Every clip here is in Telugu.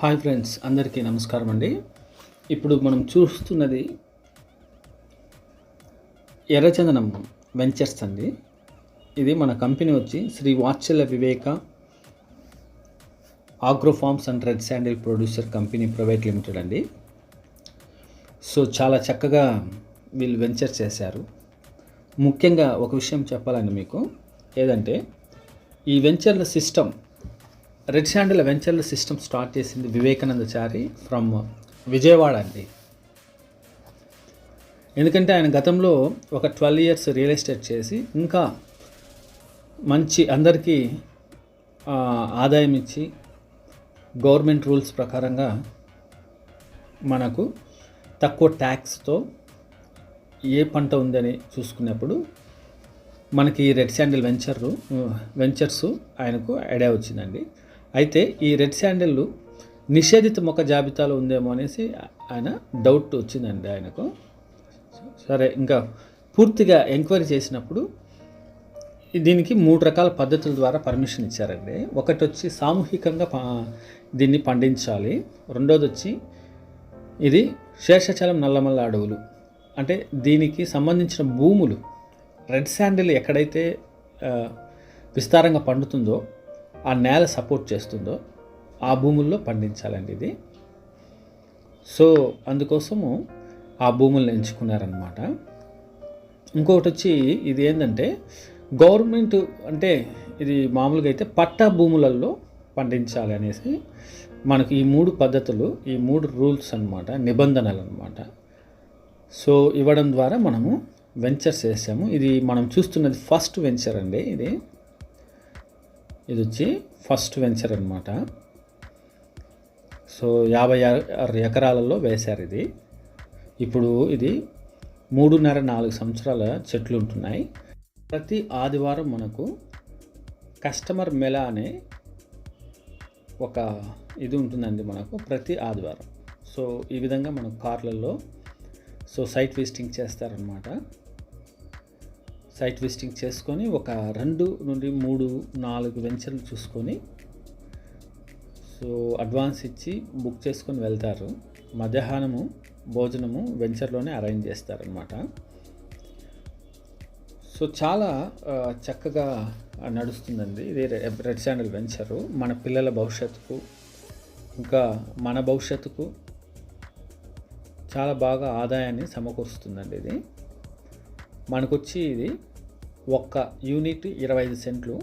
హాయ్ ఫ్రెండ్స్ అందరికీ నమస్కారం అండి. ఇప్పుడు మనం చూస్తున్నది ఎర్రచందనం వెంచర్స్ అండి. ఇది మన కంపెనీ వచ్చి Sri Vatsalya Viveka agro farms and red sandal producer company private limited అండి. సో చాలా చక్కగా వీళ్ళు వెంచర్ చేశారు. ముఖ్యంగా ఒక విషయం చెప్పాలండి మీకు. ఏదంటే ఈ వెంచర్ల సిస్టమ్ రెడ్ శాండిల్ వెంచర్ల సిస్టమ్ స్టార్ట్ చేసింది వివేకానందచారి ఫ్రమ్ విజయవాడ అండి. ఎందుకంటే ఆయన గతంలో ఒక ట్వెల్వ్ ఇయర్స్ రియల్ ఎస్టేట్ చేసి ఇంకా మంచి అందరికీ ఆదాయం ఇచ్చి గవర్నమెంట్ రూల్స్ ప్రకారంగా మనకు తక్కువ ట్యాక్స్తో ఏ పంట ఉందని చూసుకున్నప్పుడు మనకి ఈ రెడ్ శాండిల్ వెంచర్ వెంచర్స్ ఆయనకు ఐడియా వచ్చిందండి. అయితే ఈ రెడ్ శాండిల్ నిషేధిత మొక్క జాబితాలో ఉందేమో అనేసి ఆయన డౌట్ వచ్చిందండి ఆయనకు. సరే ఇంకా పూర్తిగా ఎంక్వైరీ చేసినప్పుడు దీనికి మూడు రకాల పద్ధతుల ద్వారా పర్మిషన్ ఇచ్చారండి. ఒకటి వచ్చి సామూహికంగా దీన్ని పండించాలి. రెండోది వచ్చి ఇది శేషాచలం నల్లమల్ల అడవులు. అంటే దీనికి సంబంధించిన భూములు రెడ్ శాండిల్ ఎక్కడైతే విస్తారంగా పండుతుందో ఆ నేల సపోర్ట్ చేస్తుందో ఆ భూముల్లో పండించాలండి ఇది. సో అందుకోసము ఆ భూములను ఎంచుకున్నారనమాట ఇంకొకటి వచ్చి ఇది ఏంటంటే గవర్నమెంట్ అంటే ఇది మామూలుగా అయితే పట్టా భూములలో పండించాలి అనేసి మనకి ఈ మూడు పద్ధతులు ఈ మూడు రూల్స్ అన్నమాట నిబంధనలు అన్నమాట సో ఇవ్వడం ద్వారా మనము వెంచర్స్ వేసాము. ఇది మనం చూస్తున్నది ఫస్ట్ వెంచర్ అండి ఇది. ఇది వచ్చి ఫస్ట్ వెంచర్ అనమాట సో యాభై ఆరు ఎకరాలలో వేశారు ఇది. ఇప్పుడు ఇది మూడున్నర నాలుగు సంవత్సరాల చెట్లు ఉంటున్నాయి ప్రతి ఆదివారం మనకు కస్టమర్ మెలా అనే ఒక ఇది ఉంటుందండి మనకు ప్రతి ఆదివారం. సో ఈ విధంగా మనం కార్లలో సో సైట్ విజిటింగ్ చేస్తారనమాట సైట్ విజిటింగ్ చేసుకొని ఒక రెండు నుండి మూడు నాలుగు వెంచర్లు చూసుకొని సో అడ్వాన్స్ ఇచ్చి బుక్ చేసుకొని వెళ్తారు. మధ్యాహ్నము భోజనము వెంచర్లోనే అరేంజ్ చేస్తారనమాట సో చాలా చక్కగా నడుస్తుందండి. ఇది రె- రెడ్ శాండల్ వెంచరు. మన పిల్లల భవిష్యత్తుకు ఇంకా మన భవిష్యత్తుకు చాలా బాగా ఆదాయాన్ని సమకూరుస్తుందండి ఇది. మనకొచ్చి ఇది ఒక్క యూనిట్ ఇరవై ఐదు సెంట్లు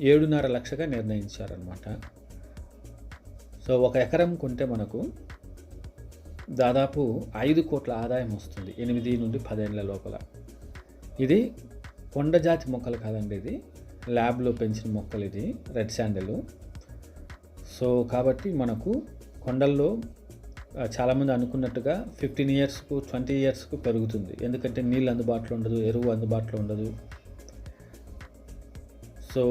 ఏడున్నర లక్షగా నిర్ణయించారనమాట సో ఒక ఎకరం కొంటే మనకు దాదాపు ఐదు కోట్ల ఆదాయం వస్తుంది ఎనిమిది నుండి పదేళ్ళ లోపల. ఇది కొండ జాతి మొక్కలు కాదండి ఇది. ల్యాబ్లో పెంచిన మొక్కలు ఇది రెడ్ శాండిల్. సో కాబట్టి మనకు కొండల్లో చాలామంది అనుకున్నట్టుగా ఫిఫ్టీన్ ఇయర్స్కు ట్వంటీ ఇయర్స్కు పెరుగుతుంది. ఎందుకంటే నీళ్ళు అందుబాటులో ఉండదు ఎరువు అందుబాటులో ఉండదు. సో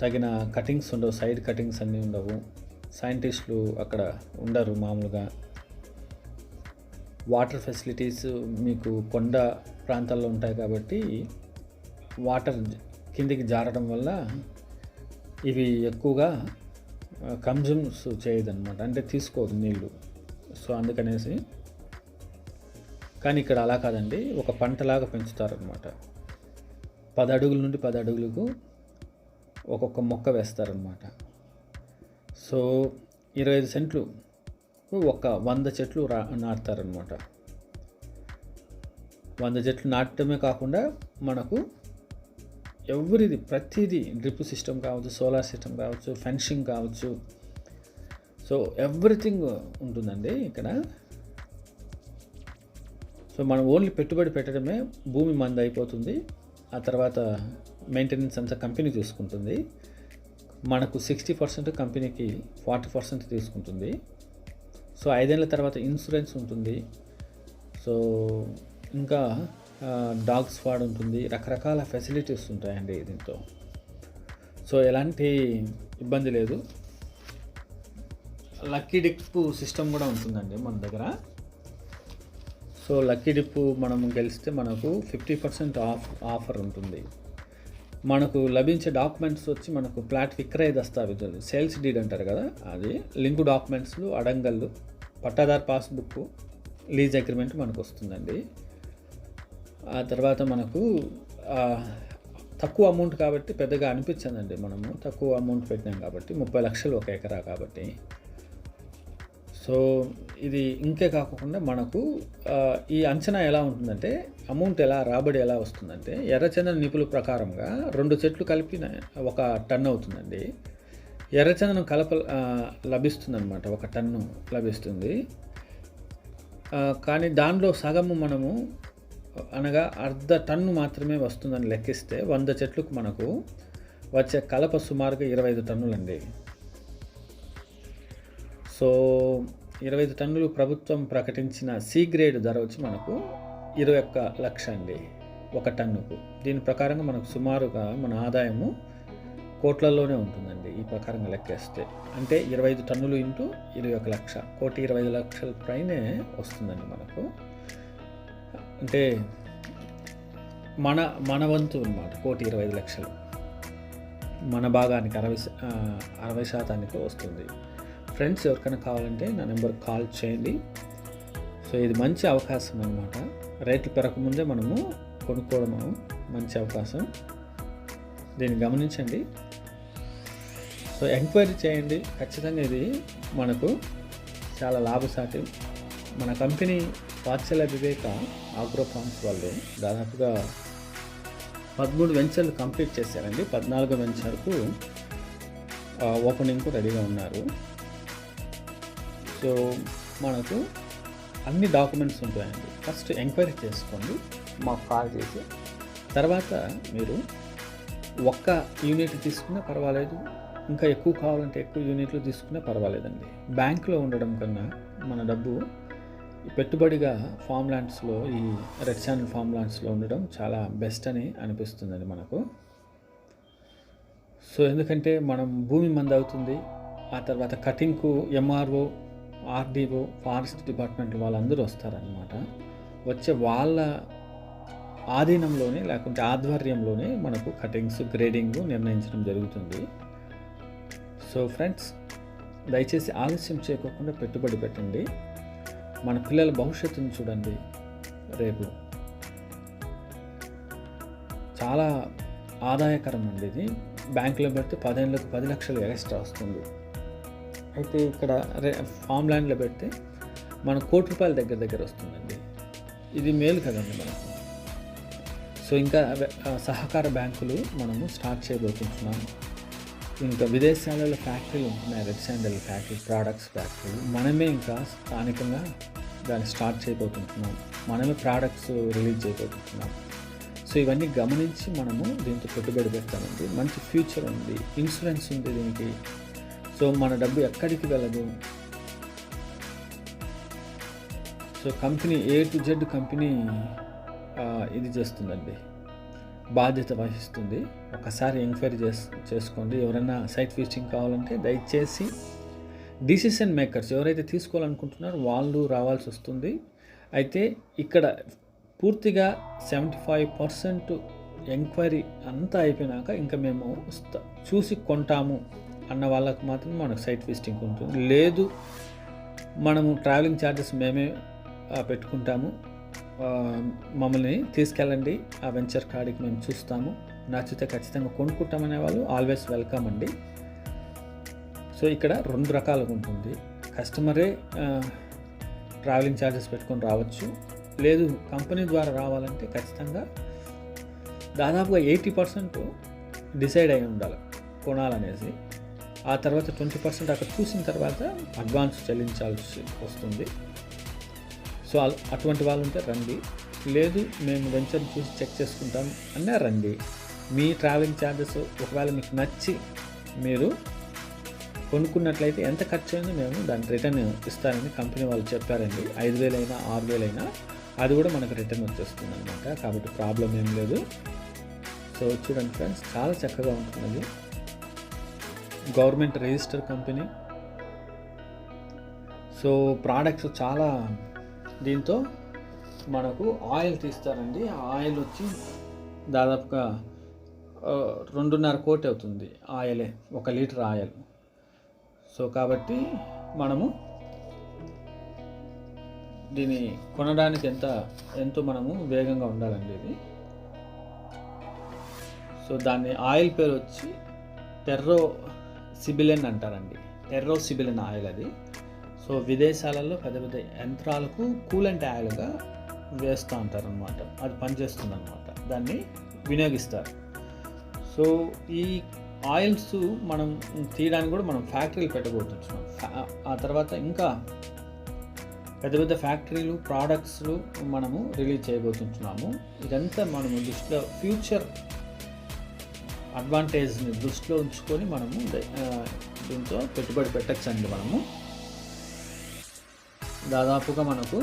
తగిన కటింగ్స్ ఉండవు సైడ్ కటింగ్స్ అన్నీ ఉండవు. సైంటిస్టులు అక్కడ ఉండరు మామూలుగా. వాటర్ ఫెసిలిటీస్ మీకు కొండ ప్రాంతాల్లో ఉంటాయి కాబట్టి వాటర్ కిందికి జారడం వల్ల ఇవి ఎక్కువగా కన్జ్యూమ్స్ చేయదన్నమాట. అంటే తీసుకోదు నీళ్ళు. సో అందుకనేసి కానీ ఇక్కడ అలా కాదండి ఒక పంటలాగా పెంచుతారనమాట పది అడుగుల నుండి పది అడుగులకు ఒక్కొక్క మొక్క వేస్తారనమాట సో ఇరవై ఐదు సెంట్లు ఒక వంద చెట్లు రా నాటుతారనమాట వంద చెట్లు నాటడమే కాకుండా మనకు ఎవరిది ప్రతిదీ డ్రిప్ సిస్టమ్ కావచ్చు సోలార్ సిస్టమ్ కావచ్చు ఫెన్సింగ్ కావచ్చు సో ఎవ్రీథింగ్ ఉంటుందండి ఇక్కడ. సో మనం ఓన్లీ పెట్టుబడి పెట్టడమే భూమి మంది అయిపోతుంది. ఆ తర్వాత మెయింటెనెన్స్ అంతా కంపెనీ చూసుకుంటుంది. మనకు సిక్స్టీ పర్సెంట్ కంపెనీకి ఫార్టీ పర్సెంట్ తీసుకుంటుంది. సో ఐదేళ్ళ తర్వాత ఇన్సూరెన్స్ ఉంటుంది. సో ఇంకా డాగ్స్ ఫాడ్ ఉంటుంది. రకరకాల ఫెసిలిటీస్ ఉంటాయండి దీంతో. సో ఎలాంటి ఇబ్బంది లేదు. లక్కీ డిప్ సిస్టమ్ కూడా ఉంటుందండి మన దగ్గర. సో లక్కీ డిప్ మనం గెలిస్తే మనకు ఫిఫ్టీ పర్సెంట్ ఆఫ్ ఆఫర్ ఉంటుంది. మనకు లభించే డాక్యుమెంట్స్ వచ్చి మనకు ప్లాట్ విక్రయ దస్తావేజులు సేల్స్ డీడ్ అంటారు కదా అది. లింక్ డాక్యుమెంట్స్లు అడంగళ్ళు పట్టాదార్ పాస్బుక్ లీజ్ అగ్రిమెంట్ మనకు వస్తుందండి ఆ తర్వాత మనకు తక్కువ అమౌంట్ కాబట్టి పెద్దగా అనిపించదండి మనము. తక్కువ అమౌంట్ పెట్టినాం కాబట్టి ముప్పై లక్షలు ఒక ఎకరా కాబట్టి. సో ఇది ఇంకే కాకుండా మనకు ఈ అంచనా ఎలా ఉంటుందంటే అమౌంట్ ఎలా రాబడి ఎలా వస్తుందంటే ఎర్రచందన నిపుల ప్రకారంగా రెండు చెట్లు కలిపి ఒక టన్ అవుతుందండి. ఎర్రచందనం కలప లభిస్తుందన్నమాట ఒక టన్ను లభిస్తుంది. కానీ దానిలో సగము మనము అనగా అర్ధ టన్ను మాత్రమే వస్తుందని లెక్కిస్తే వంద చెట్లకు మనకు వచ్చే కలప సుమారుగా ఇరవై ఐదు టన్నులండి. సో ఇరవై ఐదు టన్నులు ప్రభుత్వం ప్రకటించిన సి గ్రేడ్ ధర వచ్చి మనకు ఇరవై ఒక్క లక్ష అండి ఒక టన్నుకు. దీని ప్రకారంగా మనకు సుమారుగా మన ఆదాయము కోట్లలోనే ఉంటుందండి ఈ ప్రకారంగా లెక్కేస్తే. అంటే ఇరవై ఐదు టన్నులు ఇంటూ ఇరవై ఒక లక్ష కోటి ఇరవై ఐదు లక్షల పైనే వస్తుందండి మనకు. అంటే మన మన వంతు అనమాట కోటి ఇరవై ఐదు లక్షలు. మన భాగానికి అరవై అరవై శాతానికి వస్తుంది. ఫ్రెండ్స్ ఎవరికైనా కావాలంటే నా నెంబర్ కాల్ చేయండి. సో ఇది మంచి అవకాశం అనమాట రేట్లు పెరగకముందే మనము కొనుక్కోవడం మంచి అవకాశం. దీన్ని గమనించండి. సో ఎంక్వైరీ చేయండి. ఖచ్చితంగా ఇది మనకు చాలా లాభసాటి మన company Vatsalya Viveka agro farms వాళ్ళు దాదాపుగా పదమూడు వెంచర్లు కంప్లీట్ చేశారండి. పద్నాలుగో వెంచర్కు ఓపెనింగ్కు రెడీగా ఉన్నారు. సో మనకు అన్ని డాక్యుమెంట్స్ ఉంటాయండి. ఫస్ట్ ఎంక్వైరీ చేసుకోండి. మాకు కాల్ చేసి. తర్వాత మీరు ఒక్క యూనిట్ తీసుకున్నా పర్వాలేదు. ఇంకా ఎక్కువ కావాలంటే ఎక్కువ యూనిట్లు తీసుకున్నా పర్వాలేదండి. బ్యాంకులో ఉండడం కన్నా మన డబ్బు పెట్టుబడిగా ఫామ్ ల్యాండ్స్లో ఈ రెడ్ ఛానల్ ఫామ్ ల్యాండ్స్లో ఉండడం చాలా బెస్ట్ అని అనిపిస్తుందండి మనకు. సో ఎందుకంటే మనం భూమి మంది అవుతుంది. ఆ తర్వాత కటింగ్కు ఎంఆర్ఓ ఆర్డీఓ ఫారెస్ట్ డిపార్ట్మెంట్ వాళ్ళందరూ వస్తారనమాట వచ్చే వాళ్ళ ఆధీనంలోనే లేకుంటే ఆధ్వర్యంలోనే మనకు కటింగ్స్ గ్రేడింగ్ నిర్ణయించడం జరుగుతుంది. సో ఫ్రెండ్స్ దయచేసి ఆలస్యం చేయకోకుండా పెట్టుబడి పెట్టండి. మన పిల్లల భవిష్యత్తును చూడండి రేపు. చాలా ఆదాయకరం అండి ఇది. బ్యాంకులో పెడితే పదేళ్ళకు పది లక్షలు ఎక్స్ట్రా వస్తుంది. అయితే ఇక్కడ ఫామ్ ల్యాండ్లో పెడితే మన కోటి రూపాయల దగ్గర దగ్గర వస్తుందండి. ఇది మేలు కదండి మనకు. సో ఇంకా సహకార బ్యాంకులు మనము స్టార్ట్ చేయబోతున్నాము. ఇంకా విదేశాలలో ఫ్యాక్టరీలు ఉంటున్నాయి రెడ్ శాండల్ ఫ్యాక్టరీ ప్రోడక్ట్స్ ఫ్యాక్టరీలు మనమే ఇంకా స్థానికంగా దాన్ని స్టార్ట్ చేయబోతుంటున్నాం మనమే ప్రోడక్ట్స్ రిలీజ్ చేయబోతున్నాం సో ఇవన్నీ గమనించి మనము దీంతో పెట్టుబడి పెడతామండి మంచి ఫ్యూచర్ ఉంది. ఇన్సూరెన్స్ ఉంది దీనికి. సో మన డబ్బు ఎక్కడికి వెళ్ళదు. So company A to Z company ఇది చేస్తుందండి. బాధ్యత వహిస్తుంది. ఒకసారి ఎంక్వైరీ చేస్ చేసుకోండి. ఎవరైనా సైట్ ఫిషింగ్ కావాలంటే దయచేసి డిసిషన్ మేకర్స్ ఎవరైతే తీసుకోవాలనుకుంటున్నారో వాళ్ళు రావాల్సి వస్తుంది. అయితే ఇక్కడ పూర్తిగా సెవెంటీ ఫైవ్ పర్సెంట్ ఎంక్వైరీ అంతా అయిపోయినాక ఇంకా మేము చూసి కొంటాము. అన్న వాళ్ళకు మాత్రం మనకు సైట్ విజిటింగ్ ఉంటుంది. లేదు మనము ట్రావెలింగ్ ఛార్జెస్ మేమే పెట్టుకుంటాము. మమ్మల్ని తీసుకెళ్ళండి. ఆ వెంచర్ కాడికి మేము చూస్తాము. నచ్చితే ఖచ్చితంగా కొనుక్కుంటామనే వాళ్ళు ఆల్వేస్ వెల్కమ్ అండి. సో ఇక్కడ రెండు రకాలుగా ఉంటుంది. కస్టమరే ట్రావెలింగ్ ఛార్జెస్ పెట్టుకొని రావచ్చు. లేదు కంపెనీ ద్వారా రావాలంటే ఖచ్చితంగా దాదాపుగా ఎయిటీ పర్సెంట్ డిసైడ్ అయి ఉండాలి కొనాలనేసి. ఆ తర్వాత ట్వంటీ పర్సెంట్ అక్కడ చూసిన తర్వాత అడ్వాన్స్ చెల్లించాల్సి వస్తుంది. సో అటువంటి వాళ్ళు ఉంటే రండి. లేదు మేము వెంచర్ చూసి చెక్ చేసుకుంటాం అన్నా రండి. మీ ట్రావెలింగ్ ఛార్జెస్ ఒకవేళ మీకు నచ్చి మీరు కొనుక్కున్నట్లయితే ఎంత ఖర్చు అయిందో మేము దాన్ని రిటర్న్ ఇస్తారని కంపెనీ వాళ్ళు చెప్పారండి. ఐదు వేలైనా ఆరు వేలైనా అది కూడా మనకు రిటర్న్ వచ్చేస్తుంది అనమాట కాబట్టి ప్రాబ్లం ఏం లేదు. సో చూడండి ఫ్రెండ్స్ చాలా చక్కగా ఉంటుంది government register company. So products చాలా దీంతో మనకు ఆయిల్ తీస్తారండి. ఆ ఆయిల్ వచ్చి దాదాపుగా రెండున్నర కోటి అవుతుంది ఆయిలే ఒక లీటర్ ఆయిల్. సో కాబట్టి మనము దీన్ని కొనడానికి ఎంత ఎంతో మనము వేగంగా ఉండాలండి ఇది. సో దాన్ని ఆయిల్ పేరు వచ్చి టెర్రో సిబిలెన్ అంటారండి. ఎర్రో సిబిలెన్ ఆయిల్ అది. సో విదేశాలలో పెద్ద పెద్ద యంత్రాలకు కూలెంట్ ఆయిల్గా వేస్తూ ఉంటారనమాట అది పనిచేస్తుంది అనమాట దాన్ని వినియోగిస్తారు. సో ఈ ఆయిల్స్ మనం తీయడానికి కూడా మనం ఫ్యాక్టరీలు పెట్టబోతున్నాం ఆ తర్వాత ఇంకా పెద్ద పెద్ద ఫ్యాక్టరీలు ప్రోడక్ట్స్లు మనము రిలీజ్ చేయబోతున్నాము ఇదంతా మనము దృష్టిలో ఫ్యూచర్ అడ్వాంటేజ్ని దృష్టిలో ఉంచుకొని మనము దీంతో పెట్టుబడి పెట్టచ్చండి మనము. దాదాపుగా మనకు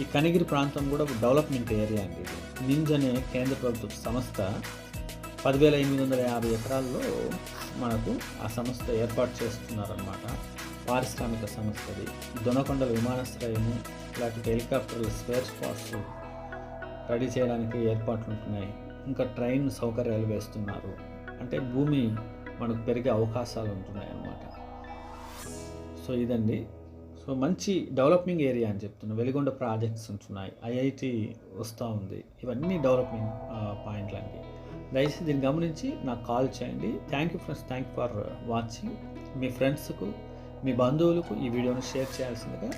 ఈ కనిగిరి ప్రాంతం కూడా ఒక డెవలప్మెంట్ ఏరియా అండి ఇది. నింజ్ అనే కేంద్ర ప్రభుత్వ సంస్థ పదివేల ఎనిమిది వందల యాభై ఎకరాల్లో మనకు ఆ సంస్థ ఏర్పాటు చేస్తున్నారన్నమాట. పారిశ్రామిక సంస్థది దొనకొండల విమానాశ్రయము లేకపోతే హెలికాప్టర్ల స్పేర్ స్పాట్స్ రెడీ చేయడానికి ఏర్పాట్లు ఉంటున్నాయి. ఇంకా ట్రైన్ సౌకర్యాలు వేస్తున్నారు. అంటే భూమి మనకు పెరిగే అవకాశాలు ఉంటున్నాయి అన్నమాట సో ఇదండి. సో మంచి డెవలపింగ్ ఏరియా అని చెప్తున్నా. వెలిగొండ ప్రాజెక్ట్స్ ఉంటున్నాయి. ఐఐటి వస్తూ ఉంది. ఇవన్నీ డెవలప్మెంట్ పాయింట్లు అండి దయచేసి దీన్ని గమనించి నాకు కాల్ చేయండి. Thank you friends. Thank for watching. మీ ఫ్రెండ్స్కు మీ బంధువులకు ఈ వీడియోను షేర్ చేయాల్సిందిగా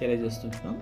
తెలియజేస్తుంటున్నాం